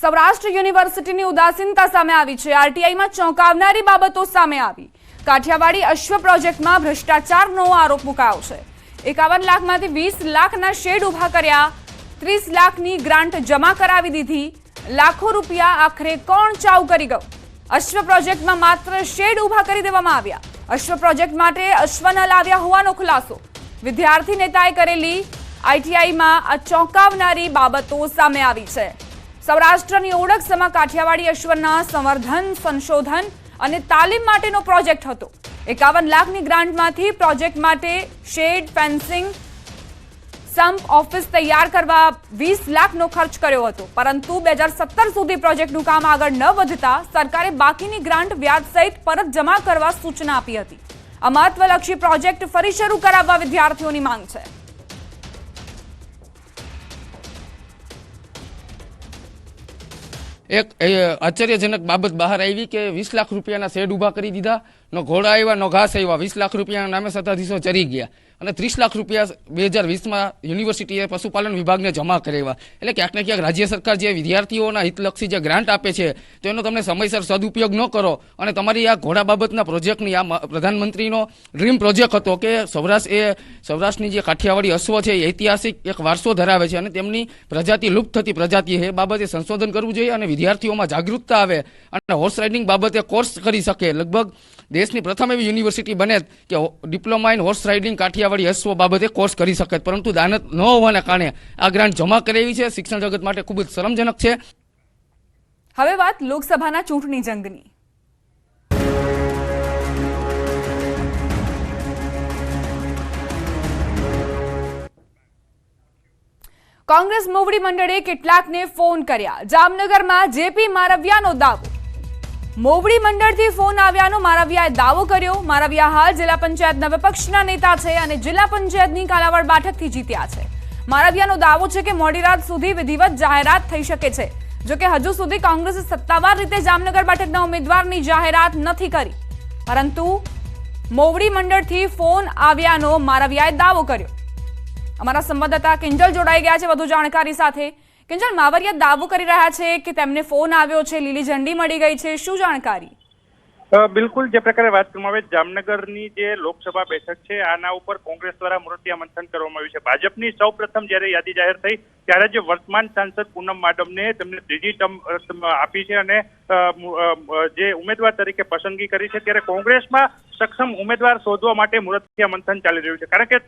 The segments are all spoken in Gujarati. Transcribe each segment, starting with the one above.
સૌરાષ્ટ્ર યુનિવર્સિટીની ઉદાસીનતા સામે આવી છે. આરટીઆઈમાં ચોંકાવનારી બાબતો સામે આવી. કાઠિયાવાડી અશ્વ પ્રોજેક્ટમાં ભ્રષ્ટાચારનો આરોપ મુકાયો છે. એકાવન લાખમાંથી વીસ લાખના શેડ ઊભા કર્યા. ત્રીસ લાખની ગ્રાન્ટ જમા કરાવી દીધી. લાખો રૂપિયા આખરે કોણ ચાવ કરી ગયો? અશ્વ પ્રોજેક્ટમાં માત્ર શેડ ઊભા કરી દેવામાં આવ્યા. અશ્વ પ્રોજેક્ટ માટે અશ્વ ન લાવ્યા હોવાનો ખુલાસો. વિદ્યાર્થી નેતાએ કરેલી આઈટીઆઈમાં આ ચોંકાવનારી બાબતો સામે આવી છે. સૌરાષ્ટ્રની ઓળખ સમા કાઠિયાવાડી અશ્વના સંવર્ધન, સંશોધન અને તાલીમ માટેનો પ્રોજેક્ટ હતો. એકાવન લાખની ગ્રાન્ટમાંથી પ્રોજેક્ટ માટે શેડ, ફેન્સિંગ સંપ ઓફિસ તૈયાર કરવા વીસ લાખનો ખર્ચ કર્યો હતો. પરંતુ બે હજાર સત્તર સુધી પ્રોજેક્ટનું કામ આગળ ન વધતા સરકારે બાકીની ગ્રાન્ટ વ્યાજ સહિત પરત જમા કરવા સૂચના આપી હતી. આ મહત્વલક્ષી પ્રોજેક્ટ ફરી શરૂ કરાવવા વિદ્યાર્થીઓની માંગ છે. એક આશ્ચર્યજનક બાબત બહાર આવી કે વીસ લાખ રૂપિયાના શેડ ઊભા કરી દીધા, નો ઘોડા આવ્યા, નો ઘાસ આવ્યા. વીસ લાખ રૂપિયાના નામે સત્તાધીશો ચરી ગયા. અને ત્રીસ લાખ રૂપિયા બે હજાર વીસમાં યુનિવર્સિટીએ પશુપાલન વિભાગને જમા કરાવ્યા. એટલે ક્યાંક ને ક્યાંક રાજ્ય સરકાર જે વિદ્યાર્થીઓના હિતલક્ષી જે ગ્રાન્ટ આપે છે તેનો તમને સમયસર સદુપયોગ ન કરો. અને તમારી આ ઘોડા બાબતના પ્રોજેક્ટની, આ પ્રધાનમંત્રીનો ડ્રીમ પ્રોજેક્ટ હતો કે સૌરાષ્ટ્ર એ, સૌરાષ્ટ્રની જે કાઠિયાવાડી અશ્વ છે એ ઐતિહાસિક એક વારસો ધરાવે છે અને તેમની પ્રજાતિ લુપ્ત થતી પ્રજાતિ એ બાબતે સંશોધન કરવું જોઈએ અને વિદ્યાર્થીઓમાં જાગૃતતા આવે અને હોર્સ રાઇડિંગ બાબતે કોર્સ કરી શકે. લગભગ દેશની પ્રથમ એવી યુનિવર્સિટી બને કે ડિપ્લોમા ઇન હોર્સ રાઇડિંગ કાઠિયાવાડી અશ્વ બાબતે કોર્સ કરી શકે પરંતુ દાનત ન હોવાના કારણે આ ગ્રાન્ટ જમા કરાવી છે. શિક્ષણ જગત માટે ખૂબ જ શરમજનક છે. હવે વાત લોકસભાના ચૂંટણી જંગની. કોંગ્રેસ મોવડી મંડળે કેટલાકને ફોન કર્યા. જામનગરમાં જેપી મારવિયાનો દાવો. મોવડી મંડળથી ફોન આવ્યાનો મારાવિયાએ દાવો કર્યો. મારાવિયા હાલ જિલ્લા પંચાયતના વિપક્ષના નેતા છે અને જિલ્લા પંચાયતની કાલાવાડ બેઠકથી જીત્યા છે. મારાવિયાનો દાવો છે કે મોડી રાત સુધી વિધિવત જાહેરાત થઈ શકે છે. જોકે હજુ સુધી કોંગ્રેસે સત્તાવાર રીતે જામનગર બેઠકના ઉમેદવારની જાહેરાત નથી કરી. પરંતુ મોવડી મંડળથી ફોન આવ્યાનો મારાવિયાએ દાવો કર્યો. અમારા સંવાદદાતા કિંજલ જોડાઈ ગયા છે. વધુ જાણકારી સાથે કિંજલ, માવરિયા દાવો કરી રહ્યા છે કે તેમને ફોન આવ્યો છે, લીલી ઝંડી મળી ગઈ છે. શું જાણકારી? બિલકુલ, જે પ્રકારે વાત કરવામાં આવે જામનગરની જે લોકસભા બેઠક છે, આના ઉપર કોંગ્રેસ દ્વારા મૂર્તિયા મંથન કરવામાં આવ્યું છે. ભાજપની સૌ પ્રથમ જ્યારે યાદી જાહેર થઈ, ત્યારે જે વર્તમાન સાંસદ પૂનમ માડમને તેમને ત્રીજી ટર્મ આપી છે અને જે ઉમેદવાર તરીકે પસંદગી કરી છે, ત્યારે કોંગ્રેસમાં સક્ષમ ઉમેદવાર શોધવા માટે મૂર્તિયા મંથન ચાલી રહ્યું છે. કારણ કે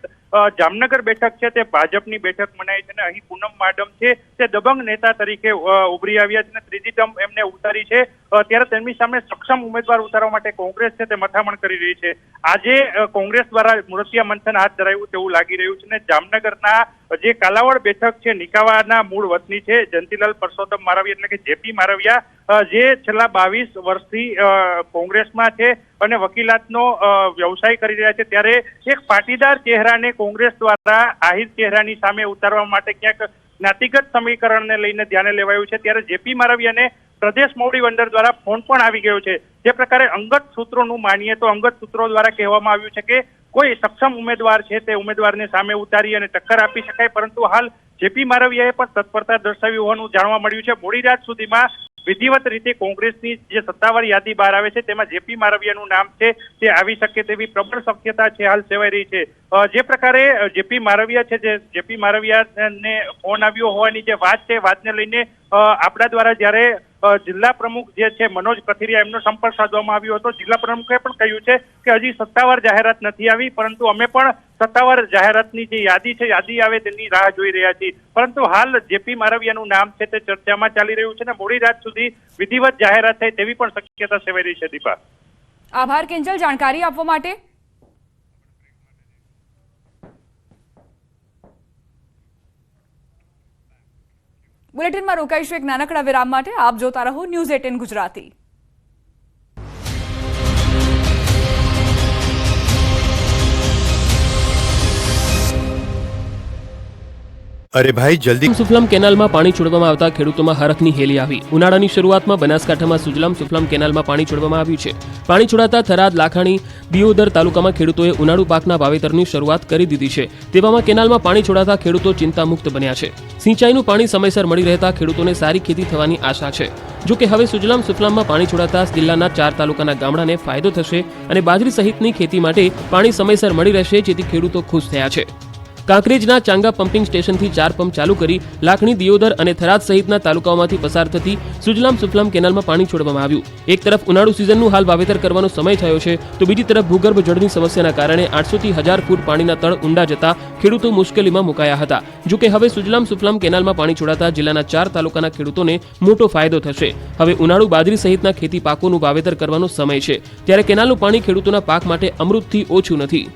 જામનગર બેઠક છે, તે ભાજપની બેઠક મનાઈ છે અને અહીં પૂનમ માડમ છે, તે દબંગ નેતા તરીકે ઉભરી આવ્યા છે અને ત્રીજી ટર્મ એમને ઉતારી છે. ત્યારે તેમની સામે સક્ષમ ઉમેદવાર ઉતારવા માટે કોંગ્રેસ છે તે મથામણ કરી રહી છે. આજે કોંગ્રેસ દ્વારા મૂર્તિયા મંથન હાથ ધરાયું તેવું લાગી રહ્યું છે ને જામનગરના જે કાલાવડ બેઠક છે, નિકાવાના મૂળ વતની છે જંતીલાલ પરસોત્તમ મારવિયા એટલે કે જેપી મારવિયા જે છેલ્લા બાવીસ વર્ષથી કોંગ્રેસમાં છે અને વકીલાતનો વ્યવસાય કરી રહ્યા છે. ત્યારે એક પાટીદાર ચહેરાને કોંગ્રેસ દ્વારા આહિર ચહેરાની સામે ઉતારવા માટે ક્યાંક જ્ઞાતિગત સમીકરણને લઈને ધ્યાને લેવાયું છે. ત્યારે જેપી મારવિયાને પ્રદેશ મોવડી વંડર દ્વારા ફોન પણ આવી ગયો છે. જે પ્રકારે અંગત સૂત્રોનું માનીએ તો અંગત સૂત્રો દ્વારા કહેવામાં આવ્યું છે કે કોઈ સક્ષમ ઉમેદવાર છે તે ઉમેદવારને સામે ઉતારી અને ટક્કર આપી શકાય. પરંતુ હાલ જેપી મારવિયાએ પણ તત્પરતા દર્શાવી હોવાનું જાણવા મળ્યું છે. મોડી રાત સુધીમાં વિધિવત રીતે કોંગ્રેસની જે સત્તાવાર યાદી બહાર આવે છે, તેમાં જેપી મારવિયાનું નામ છે, તે આવી શકે તેવી પ્રબળ શક્યતા છે, હાલ સેવાઈ રહી છે. જે પ્રકારે જેપી મારવિયા છે, જે જેપી મારવિયાને ફોન આવ્યો હોવાની જે વાત છે, વાતને લઈને આપણા દ્વારા જ્યારે જિલ્લા પ્રમુખ જે છે, મનોજ કથિરિયા, એમનો સંપર્ક સાધવામાં આવ્યો હતો. જિલ્લા પ્રમુખે પણ કહ્યું છે કે હજી સત્તાવાર જાહેરાત નથી આવી, પરંતુ અમે પણ સત્તાવાર જાહેરાતની જે યાદી છે, યાદી આવે તેની રાહ જોઈ રહ્યા છીએ. પરંતુ હાલ જેપી મારવિયાનું નામ છે તે ચર્ચામાં ચાલી રહ્યું છે અને મોડી રાત સુધી વિધિવત જાહેરાત થાય તેવી પણ શક્યતા સેવાઈ રહી છે, દીપા. આભાર કેન્જલ જાણકારી આપવા માટે બુલેટિનમાં રોકાઈશું એક નાનકડા વિરામ માટે. આપ જોતા રહો ન્યૂઝ એટીન ગુજરાતી. અરે ભાઈ, જલ્દી. સુફલામ કેનાલમાં પાણી છોડવામાં આવતા ખેડૂતોમાં હરખની હેલી આવી. ઉનાળાની શરૂઆતમાં બનાસકાંઠામાં સુજલામ સુફલામ કેનાલમાં પાણી છોડવામાં આવ્યું છે. પાણી છોડાતા થરાદ, લાખાણી, દિયોદર તાલુકામાં ખેડૂતોએ ઉનાળુ પાકના વાવેતરની શરૂઆત કરી દીધી છે. તેવામાં કેનાલમાં પાણી છોડાતા ખેડૂતો ચિંતામુક્ત બન્યા છે. સિંચાઈનું પાણી સમયસર મળી રહેતા ખેડૂતોને સારી ખેતી થવાની આશા છે. જો કે હવે સુજલામ સુફલામમાં પાણી છોડાતા જિલ્લાના ચાર તાલુકાના ગામડાને ફાયદો થશે અને બાજરી સહિતની ખેતી માટે પાણી સમયસર મળી રહેશે, જેથી ખેડૂતો ખુશ થયા છે. કાંકરેજના ચાંગા પમ્પિંગ સ્ટેશનથી ચાર પંપ ચાલુ કરી લાખણી, દિયોદર અને થરાદ સહિતના તાલુકાઓમાંથી પસાર થતી સુજલામ સુફલામ કેનાલમાં પાણી છોડવામાં આવ્યું. એક તરફ ઉનાળુ સિઝનનું હાલ વાવેતર કરવાનો સમય થયો છે, તો બીજી તરફ ભૂગર્ભ જળની સમસ્યાના કારણે આઠસોથી હજાર ફૂટ પાણીના તળ ઊંડા જતા ખેડૂતો મુશ્કેલીમાં મુકાયા હતા. જો કે હવે સુજલામ સુફલામ કેનાલમાં પાણી છોડાતા જિલ્લાના ચાર તાલુકાના ખેડૂતોને મોટો ફાયદો થશે. હવે ઉનાળુ બાજરી સહિતના ખેતી પાકોનું વાવેતર કરવાનો સમય છે. ત્યારે કેનાલનું પાણી ખેડૂતોના પાક માટે અમૃતથી ઓછું નથી.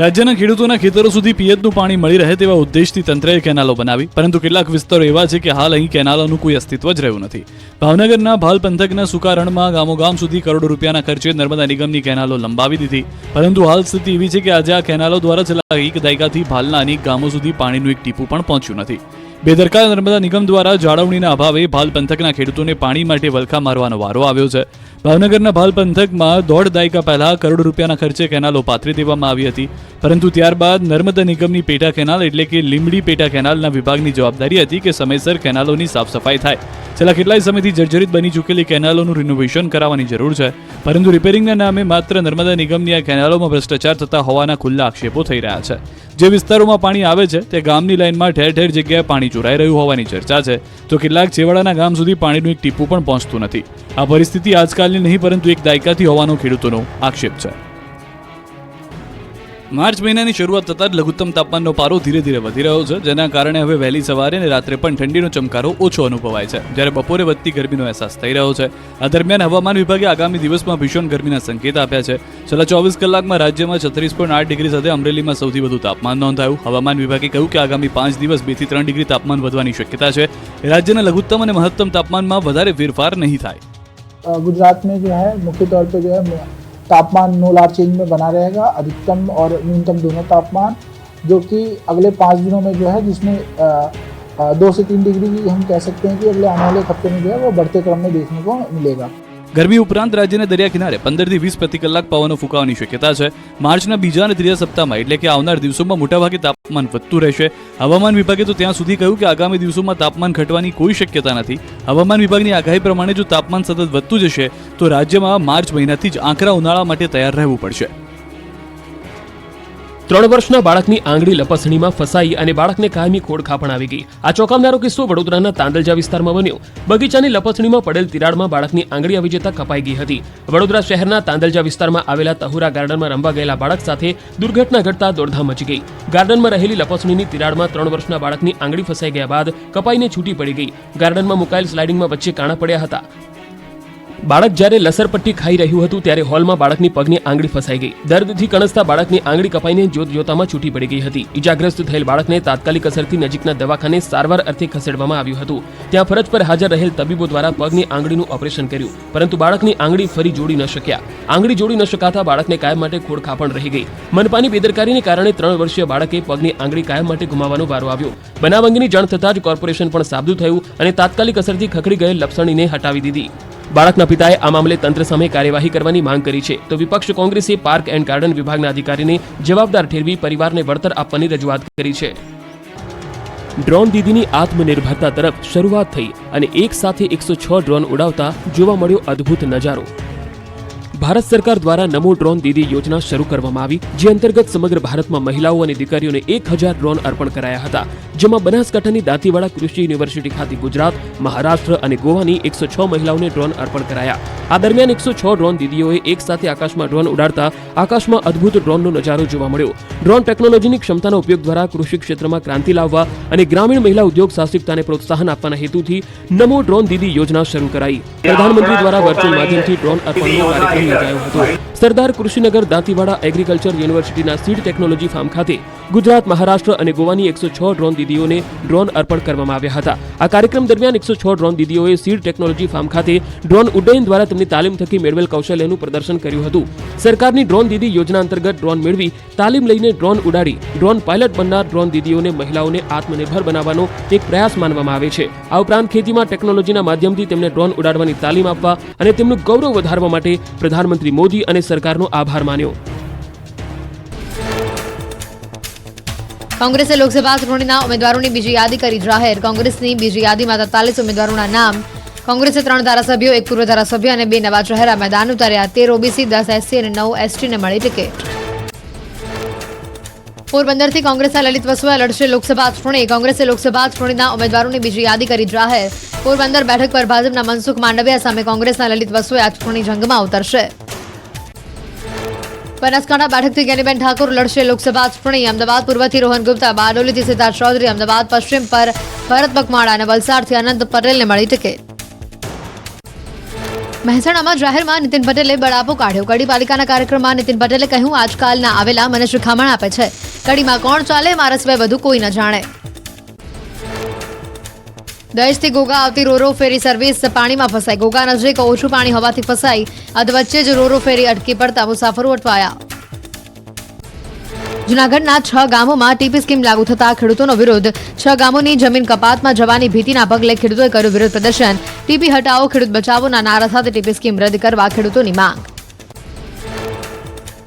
રાજ્યના ખેડૂતોના ખેતરો સુધી પિયતનું પાણી મળી રહે તેવા ઉદ્દેશથી તંત્રએ કેનાલો બનાવી. પરંતુ કેટલાક વિસ્તારો એવા છે કે હાલ અહીં કેનાલોનું કોઈ અસ્તિત્વ જ રહ્યું નથી. ભાવનગરના ભાલ પંથકના સુકારણમાં ગામોગામ સુધી કરોડો રૂપિયાના ખર્ચે નર્મદા નિગમની કેનાલો લંબાવી દીધી. પરંતુ હાલ સ્થિતિ એવી છે કે આજે આ કેનાલો દ્વારા છેલ્લા એક દાયકાથી ભાલના અનેક ગામો સુધી પાણીનું એક ટીપું પણ પહોંચ્યું નથી. બેદરકાર નર્મદા નિગમ દ્વારા જાળવણીના અભાવે ભાલ પંથકના ખેડૂતોને પાણી માટે વલખા મારવાનો વારો આવ્યો છે. ભાવનગરના ભાલ પંથકમાં દોઢ દાયકા પહેલા કરોડ રૂપિયાના ખર્ચે કેનાલો પાથરી દેવામાં આવી હતી. પરંતુ ત્યારબાદ નર્મદા નિગમની પેટા કેનાલ એટલે કે લીમડી પેટા કેનાલના વિભાગની જવાબદારી હતી કે સમયસર કેનાલોની સાફ સફાઈ થાય. છેલ્લા કેટલાય સમયથી જર્જરિત બની ચૂકેલી કેનાલોનું રિનોવેશન કરાવવાની જરૂર છે. પરંતુ રિપેરિંગના નામે માત્ર નર્મદા નિગમની આ કેનાલોમાં ભ્રષ્ટાચાર થતા હોવાના ખુલ્લા આક્ષેપો થઈ રહ્યા છે. જે વિસ્તારોમાં પાણી આવે છે, તે ગામની લાઇનમાં ઠેર ઠેર જગ્યાએ પાણી ચોરાઈ રહ્યું હોવાની ચર્ચા છે. તો કેટલાક છેવાડાના ગામ સુધી પાણીનું એક ટીપું પણ પહોંચતું નથી. આ પરિસ્થિતિ આજકાલની નહીં, પરંતુ એક દાયકાથી હોવાનો ખેડૂતોનો આક્ષેપ છે. માર્ચ મહિનાની શરૂઆત થતાં જ લઘુત્તમ તાપમાનનો પારો ધીરે ધીરે વધી રહ્યો છે, જેના કારણે હવે વહેલી સવારે અને રાત્રે પણ ઠંડીનો ચમકારો ઓછો અનુભવાય છે. જ્યારે બપોરે વધતી ગરમીનો અહેસાસ થઈ રહ્યો છે. આ દરમિયાન હવામાન વિભાગે આગામી દિવસમાં ભીષણ ગરમીના સંકેત આપ્યા છે. છેલ્લા ચોવીસ કલાકમાં રાજ્યમાં છત્રીસ પોઈન્ટ આઠ ડિગ્રી સાથે અમરેલીમાં સૌથી વધુ તાપમાન નોંધાયું. હવામાન વિભાગે કહ્યું કે આગામી પાંચ દિવસ બેથી ત્રણ ડિગ્રી તાપમાન વધવાની શક્યતા છે. રાજ્યના લઘુત્તમ અને મહત્તમ તાપમાનમાં વધારે ફેરફાર નહીં થાય. गुजरात में जो है, मुख्य तौर पे जो है तापमान नो लार चेंज में बना रहेगा, अधिकतम और न्यूनतम दोनों तापमान, जो कि अगले पाँच दिनों में जो है, जिसमें दो से तीन डिग्री हम कह सकते हैं कि अगले आने वाले हफ़्ते में जो है, वो बढ़ते क्रम में देखने को मिलेगा। ગરમી ઉપરાંત રાજ્યના દરિયા કિનારે પંદરથી વીસ પ્રતિ કલાક પવનો ફૂંકાવાની શક્યતા છે. માર્ચના બીજા અને ત્રીજા સપ્તાહમાં એટલે કે આવનાર દિવસોમાં મોટાભાગે તાપમાન વધતું રહેશે. હવામાન વિભાગે તો ત્યાં સુધી કહ્યું કે આગામી દિવસોમાં તાપમાન ઘટવાની કોઈ શક્યતા નથી. હવામાન વિભાગની આગાહી પ્રમાણે જો તાપમાન સતત વધતું જશે, તો રાજ્યમાં માર્ચ મહિનાથી જ આંકરા ઉનાળા માટે તૈયાર રહેવું પડશે. ત્રણ વર્ષના બાળકની આંગળી લપસણીમાં ફસાઈ અને બાળકને કાયમી ખોડ ખાપણ આવી ગઈ. આ ચોંકાવનારો કિસ્સો વડોદરાના તાંદલજા વિસ્તારમાં બન્યો. બગીચાની લપસણીમાં પડેલ તિરાડમાં બાળકની આંગળી આવી જતા કપાઈ ગઈ હતી. વડોદરા શહેરના તાંદલજા વિસ્તારમાં આવેલા તહુરા ગાર્ડનમાં રમવા ગયેલા બાળક સાથે દુર્ઘટના ઘટતા દોડધામ મચી ગઈ. ગાર્ડનમાં રહેલી લપસણીની તિરાડમાં ત્રણ વર્ષના બાળકની આંગળી ફસાઈ ગયા બાદ કપાઈને છૂટી પડી ગઈ. ગાર્ડનમાં મુકાયેલ સ્લાઇડિંગમાં વચ્ચે કાણા પડ્યા હતા. બાળક જ્યારે લસરપટ્ટી ખાઈ રહ્યું હતું ત્યારે હોલમાં બાળકની પગની આંગળી ફસાઈ ગઈ. દર્દથી કણસતા બાળકની આંગળી કપાઈને જોત જોતામાં છૂટી પડી ગઈ હતી. ઇજાગ્રસ્ત થયેલ બાળકને તાત્કાલિક અસરથી નજીકના દવાખાને સારવાર અર્થે ખસેડવામાં આવ્યું હતું. ત્યાં ફરજ પર હાજર રહેલ તબીબો દ્વારા પગની આંગળીનું ઓપરેશન કર્યું, પરંતુ બાળકની આંગળી ફરી જોડી ન શક્યા. આંગળી જોડી ન શકાતા બાળકને કાયમ માટે ખોડ ખાપણ રહી ગઈ. મનપાની બેદરકારીને કારણે ત્રણ વર્ષીય બાળકે પગની આંગળી કાયમ માટે ગુમાવવાનો વારો આવ્યો. બનાવ અંગેની જાણ થતાં જ કોર્પોરેશન પણ સાબદું થયું અને તાત્કાલિક અસરથી ખખડી ગયેલ લપસણીને હટાવી દીધી. બાળકના પિતાએ આ મામલે તંત્ર સામે કાર્યવાહી કરવાની માંગ કરી છે. તો વિપક્ષ કોંગ્રેસે પાર્ક એન્ડ ગાર્ડન વિભાગના અધિકારીને જવાબદાર ઠેરવી પરિવારને વળતર આપવાની રજૂઆત કરી છે. ડ્રોન દીદીની આત્મનિર્ભરતા તરફ શરૂઆત થઈ અને એક સાથે એકસો છ ડ્રોન ઉડાવતા જોવા મળ્યો અદ્ભુત નજારો. ભારત સરકાર દ્વારા નમો ડ્રોન દીદી યોજના શરૂ કરવામાં આવી જે અંતર્ગત સમગ્ર ભારતમાં મહિલાઓ અને દીકરીઓને એક હજાર ડ્રોન અર્પણ કરાયા હતા જેમાં બનાસકાંઠાની દાંતીવાડા કૃષિ યુનિવર્સિટી ખાતે ગુજરાત મહારાષ્ટ્ર અને ગોવાની એકસો છ મહિલાઓને ડ્રોન અર્પણ કરાયા. આ દરમિયાન એકસો છ ડ્રોન દીદીઓએ એક સાથે આકાશમાં ડ્રોન ઉડાડતા આકાશમાં અદ્ભુત ડ્રોનનો નજારો જોવા મળ્યો. ડ્રોન ટેકનોલોજીની ક્ષમતાનો ઉપયોગ દ્વારા કૃષિ ક્ષેત્રમાં ક્રાંતિ લાવવા અને ગ્રામીણ મહિલા ઉદ્યોગ સાહસિકતાને પ્રોત્સાહન આપવાના હેતુથી નમો ડ્રોન દીદી યોજના શરૂ કરાઈ. પ્રધાનમંત્રી દ્વારા વર્ચ્યુઅલ માધ્યમથી ડ્રોન અર્પણનો કાર્યક્રમ યોજાયો હતો. સરદાર કૃષિનગર દાંતીવાડા એગ્રીકલ્ચર યુનિવર્સિટીના સીડ ટેકનોલોજી ફાર્મ ખાતે ગુજરાત, મહારાષ્ટ્ર અને ગોવાની એકસો છ ડ્રોન દીદીઓને ડ્રોન અર્પણ કરવામાં આવ્યા હતા. આ કાર્યક્રમ દરમિયાન એકસો છ ડ્રોન દીદીઓએ સીડ ટેકનોલોજી ફાર્મ ખાતે ડ્રોન ઉડ્ડયન દ્વારા તેમની તાલીમ થકી મેળવેલ કૌશલ્યનું પ્રદર્શન કર્યું હતું. સરકારની ડ્રોન દીદી યોજના અંતર્ગત ડ્રોન મેળવી તાલીમ લઈને ડ્રોન ઉડાડી, ડ્રોન પાયલટ બનનાર ડ્રોન દીદીઓને મહિલાઓને આત્મનિર્ભર બનાવવાનો એક પ્રયાસ માનવામાં આવે છે. આ ઉપરાંત ખેતીમાં ટેકનોલોજીના માધ્યમથી તેમને ડ્રોન ઉડાડવાની તાલીમ આપવા અને તેમનું ગૌરવ વધારવા માટે પ્રધાનમંત્રી મોદી અને સરકારનો આભાર માન્યો. કોંગ્રેસે લોકસભા ચૂંટણીના ઉમેદવારોની બીજી યાદી કરી જાહેર. કોંગ્રેસની બીજી યાદીમાં તતાલીસ ઉમેદવારોના નામ. કોંગ્રેસે ત્રણ ધારાસભ્યો, એક પૂર્વ ધારાસભ્ય અને બે નવા ચહેરા મેદાન ઉતાર્યા. તેર ઓબીસી દસ એસસી અને નવ એસટીને મળી ટિકિટ. પોરબંદરથી કોંગ્રેસના લલિત વસુઆ લડશે લોકસભા ચૂંટણી. કોંગ્રેસે લોકસભા ચૂંટણીના ઉમેદવારોની બીજી યાદી કરી જાહેર. પોરબંદર બેઠક પર ભાજપના મનસુખ માંડવિયા સામે કોંગ્રેસના લલિત વસુએ આ ચૂંટણી જંગમાં ઉતરશે. બનાસકાંઠા બેઠકથી ગેનીબેન ઠાકોર લડશે લોકસભા ચૂંટણી. અમદાવાદ પૂર્વથી રોહન ગુપ્તા બારડોલીથી સિદ્ધાર્થ ચૌધરી, અમદાવાદ પશ્ચિમ પર ભરત બકમાળા અને વલસાડથી અનંત પટેલને મળી ટિકિટ. મહેસાણામાં જાહેરમાં નીતિન પટેલે બળાપો કાઢ્યો. કડી પાલિકાના કાર્યક્રમમાં નીતિન પટેલે કહ્યું, આજકાલના આવેલા મને શિખામણ આપે છે. કડીમાં કોણ ચાલે, મારા સિવાય વધુ કોઈ ન જાણે. દહેજથી ઘોઘા આવતી રોરો ફેરી સર્વિસ પાણીમાં ફસાઈ. ઘોઘા નજીક ઓછું પાણી હોવાથી ફસાઈ. અધ વચ્ચે જ રોરો ફેરી અટકી પડતા મુસાફરો અટવાયા. જૂનાગઢના છ ગામોમાં ટીપી સ્કીમ લાગુ થતા ખેડૂતોનો વિરોધ. છ ગામોની જમીન કપાતમાં જવાની ભીતિના પગલે ખેડૂતોએ કર્યું વિરોધ પ્રદર્શન. ટીપી હટાવો, ખેડૂત બચાવોના નારા સાથે ટીપી સ્કીમ રદ કરવા ખેડૂતોની માંગ.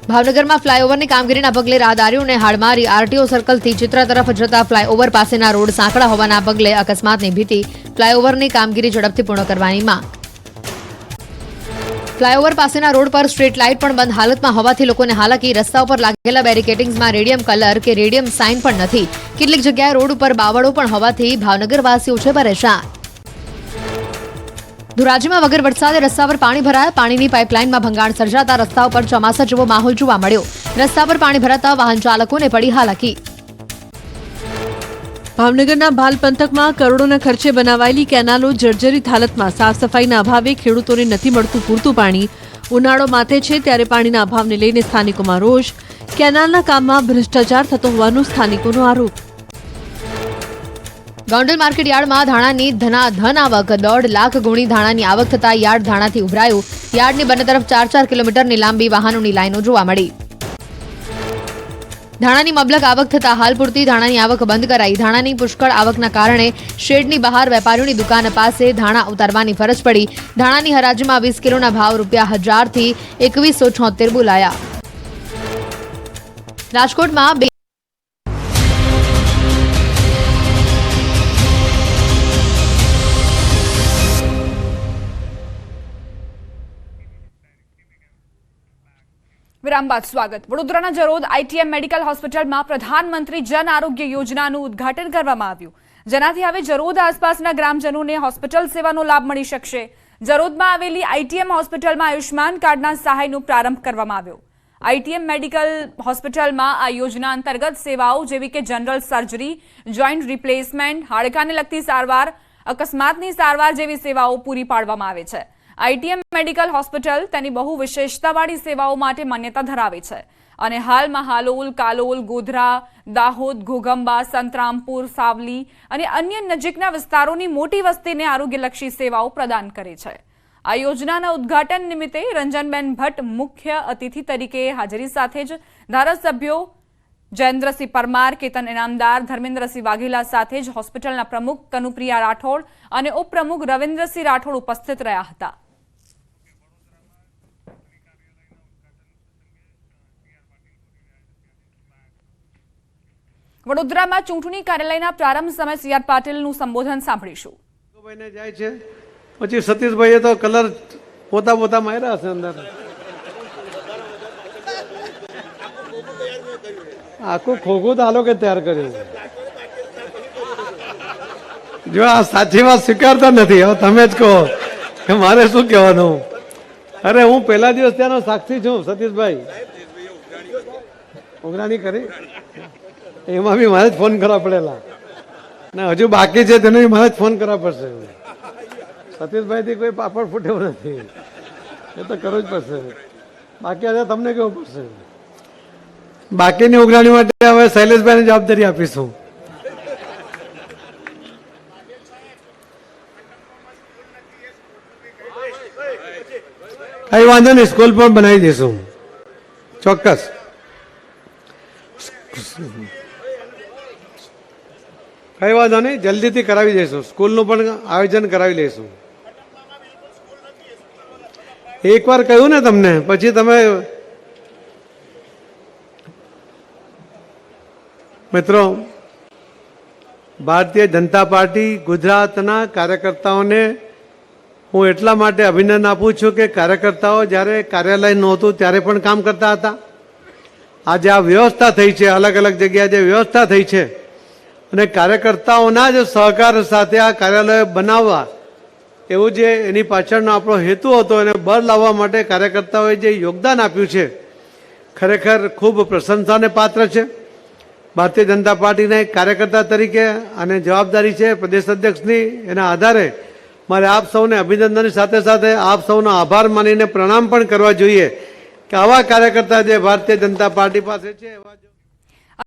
ભાવનગરમાં ફ્લાયઓવરની કામગીરીના પગલે રાહદારીઓને હાડમારી આરટીઓ સર્કલથી ચિત્રા તરફ જતા ફ્લાયઓવર પાસેના રોડ સાંકડા હોવાના પગલે અકસ્માતની ભીતિ ફ્લાયઓવરની કામગીરી ઝડપથી પૂર્ણ કરવાની માંગ. ફ્લાયઓવર પાસેના રોડ પર સ્ટ્રીટ લાઇટ પણ બંધ હાલતમાં હોવાથી લોકોને હાલાકી, રસ્તા ઉપર લાગેલા બેરિકેટિંગ્સમાં રેડિયમ કલર કે રેડિયમ સાઇન પણ નથી. કેટલીક જગ્યાએ રોડ ઉપર બાવળો પણ હોવાથી ભાવનગરવાસીઓ છે પરેશાન. ધોરાજીમાં વગર વરસાદે રસ્તા પર પાણી ભરાયા. પાણીની પાઇપલાઇનમાં ભંગાણ સર્જાતા રસ્તા ઉપર ચોમાસા જેવો માહોલ જોવા મળ્યો. રસ્તા પર પાણી ભરાતા વાહન ચાલકોને પડી હાલાકી. ભાવનગરના ભાલ પંથકમાં કરોડોના ખર્ચે બનાવાયેલી કેનાલો જર્જરિત હાલતમાં સાફ સફાઈના અભાવે ખેડૂતોને નથી મળતું પૂરતું પાણી. ઉનાળો માથે છે ત્યારે પાણીના અભાવને લઈને સ્થાનિકોમાં રોષ. કેનાલના કામમાં ભ્રષ્ટાચાર થતો હોવાનો સ્થાનિકોનો આરોપ. ગોંડલ માર્કેટ યાર્ડમાં ધાણાની ધનાધન આવક. દોઢ લાખ ગુણી ધાણાની આવક થતા યાર્ડ ધાણાથી ઉભરાયું. યાર્ડની બંને તરફ ચાર ચાર કિલોમીટરની લાંબી વાહનોની લાઈનો જોવા મળી. ધાણાની મબલક આવક થતા હાલ પૂરતી ધાણાની આવક બંધ કરાઈ. ધાણાની પુષ્કળ આવકના કારણે શેડની બહાર વેપારીઓની દુકાન પાસે ધાણા ઉતારવાની ફરજ પડી. ધાણાની હરાજીમાં વીસ કિલોના ભાવ રૂપિયા હજારથી એકવીસો છોતેર બોલાયા. રાજકોટમાં વિરામ બાદ સ્વાગત. વડોદરાના જરોદ આઈટીએમ મેડિકલ હોસ્પિટલમાં પ્રધાનમંત્રી જન આરોગ્ય યોજનાનું ઉદ્ઘાટન કરવામાં આવ્યું. જેનાથી હવે જરોદ આસપાસના ગ્રામજનોને હોસ્પિટલ સેવાનો લાભ મળી શકશે. જરોદમાં આવેલી આઈટીએમ હોસ્પિટલમાં આયુષ્માન કાર્ડના સહાયનો પ્રારંભ કરવામાં આવ્યો. આઈટીએમ મેડિકલ હોસ્પિટલમાં આ યોજના અંતર્ગત સેવાઓ જેવી કે જનરલ સર્જરી, જોઈન્ટ રિપ્લેસમેન્ટ, હાડકાને લગતી સારવાર, અકસ્માતની સારવાર જેવી સેવાઓ પૂરી પાડવામાં આવે છે. આઈટીએમ મેડિકલ હોસ્પિટલ તેની બહુ વિશેષતાવાળી સેવાઓ માટે માન્યતા ધરાવે છે. અને હાલમાં હાલોલ, કાલોલ, ગોધરા, દાહોદ ઘોગંબા સંતરામપુર, સાવલી અને અન્ય નજીકના વિસ્તારોની મોટી વસ્તીને આરોગ્યલક્ષી સેવાઓ પ્રદાન કરે છે. આ યોજનાના ઉદ્ઘાટન નિમિત્તે રંજનબેન ભટ્ટ મુખ્ય અતિથિ તરીકે હાજરી સાથે જ ધારાસભ્યો જયેન્દ્રસિંહ પરમાર, કેતન ઇનામદાર, ધર્મેન્દ્રસિંહ વાઘેલા સાથે જ હોસ્પિટલના પ્રમુખ કનુપ્રિયા રાઠોડ અને ઉપપ્રમુખ રવિન્દ્રસિંહ રાઠોડ ઉપસ્થિત રહ્યા હતા. વડોદરામાં ચૂંટણી કાર્યાલયના પ્રારંભ સમયે સી પાટીલનું સંબોધન સાંભળીશું. જાય છે. પછી સતીશભાઈએ તો કલર પોતા પોતા માર્યા હશે અંદર. આખું ખોખું તો કે તૈયાર કર્યું જો આ સાચી વાત સ્વીકારતા નથી, હવે તમે જ કહો કે મારે શું કહેવાનું? અરે હું પહેલા દિવસ ત્યાંનો સાક્ષી છું, સતીશભાઈ. ઉઘરાણી કરી? એમાં બી મારે જ ફોન કરવા પડેલા. ને, હજુ બાકી છે તેને બી મારે જ ફોન કરવા પડશે. સતીશભાઈથી કોઈ પાપડ ફૂટ્યો નથી. એ તો કરવું જ પડશે. બાકી હજાર તમને કેવું પડશે? બાકીની ઉઘરાણી માટે હવે શૈલેષભાઈને જવાબદારી આપીશું. કઈ વાંધો નહીં, સ્કૂલ પણ બનાવી દઈશું. ચોક્કસ. કઈ વાંધો નહીં, જલ્દીથી કરાવી દઈશું. સ્કૂલનું પણ આયોજન કરાવી લઈશું. એકવાર કહ્યું ને તમને, પછી તમે મિત્રો, ભારતીય જનતા પાર્ટી ગુજરાતના કાર્યકર્તાઓને હું એટલા માટે અભિનંદન આપું છું કે કાર્યકર્તાઓ જ્યારે કાર્યાલય નહોતું ત્યારે પણ કામ કરતા હતા. આજે આ વ્યવસ્થા થઈ છે અલગ અલગ જગ્યાએ જે વ્યવસ્થા થઈ છે અને કાર્યકર્તાઓના જ સહકાર સાથે આ કાર્યાલય બનાવવા એવું જે એની પાછળનો આપણો હેતુ હતો, એને બળ લાવવા માટે કાર્યકર્તાઓએ જે યોગદાન આપ્યું છે, ખરેખર ખૂબ પ્રશંસાને પાત્ર છે. ભારતીય જનતા પાર્ટીના એક કાર્યકર્તા તરીકે અને જવાબદારી છે પ્રદેશ અધ્યક્ષની, એના આધારે મારે આપ સૌને અભિનંદનની સાથે સાથે આપ સૌનો આભાર માનીને પ્રણામ પણ કરવા જોઈએ કે આવા કાર્યકર્તા જે ભારતીય જનતા પાર્ટી પાસે છે, એવા